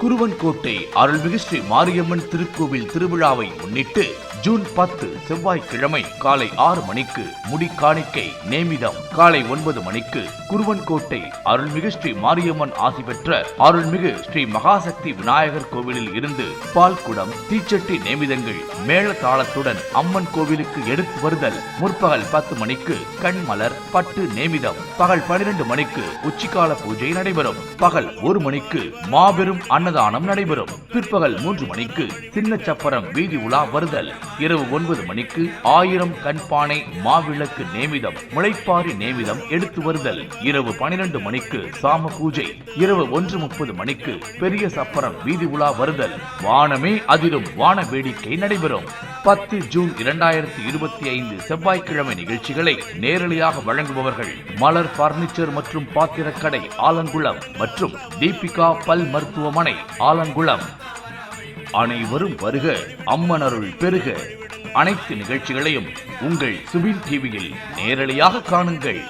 குருவன்கோட்டை அருள்மிகு ஸ்ரீ மாரியம்மன் திருக்கோவில் திருவிழாவை முன்னிட்டு ஜூன் பத்து செவ்வாய்க்கிழமை காலை ஆறு மணிக்கு முடி காணிக்கை நேமிதம். காலை ஒன்பது மணிக்கு குருவன்கோட்டை அருள்மிகு ஸ்ரீ மாரியம்மன் ஆசி பெற்ற அருள்மிகு ஸ்ரீ மகாசக்தி விநாயகர் கோவிலில் இருந்து பால்குடம் தீச்சட்டி நேமிதங்கள் மேள தாளத்துடன் அம்மன் கோவிலுக்கு எடுத்து வருதல் முற்பகல் பத்து மணிக்கு கண்மலர் பட்டு நேமிதம். பகல் பனிரெண்டு மணிக்கு உச்சிக்கால பூஜை நடைபெறும். பகல் ஒரு மணிக்கு மாபெரும் அன்னதானம் நடைபெறும். பிற்பகல் மூன்று மணிக்கு சின்ன சப்பரம் வீதி உலா வருதல். இரவு ஒன்பது மணிக்கு ஆயிரம் கண்பானை மாவிளக்கு நேமிதம் முளைப்பாரி நேமிதம் எடுத்து வருதல். இரவு பனிரெண்டு மணிக்கு சாம பூஜை இரவு ஒன்று முப்பது மணிக்கு பெரிய சப்பரம் வீதி உலா வருதல். வானமே அதிரும் வான வேடிக்கை நடைபெறும். பத்து ஜூன் இரண்டாயிரத்தி இருபத்தி ஐந்து செவ்வாய்க்கிழமை நிகழ்ச்சிகளை நேரலையாக வழங்குபவர்கள் மலர் பர்னிச்சர் மற்றும் பாத்திரக்கடை ஆலங்குளம் மற்றும் தீபிகா பல் மருத்துவமனை ஆலங்குளம். அனைவரும் வருக அம்மனருள் பெருக. அனைத்து நிகழ்ச்சிகளையும் உங்கள் சுபின் டிவியில் நேரலையாக காணுங்கள்.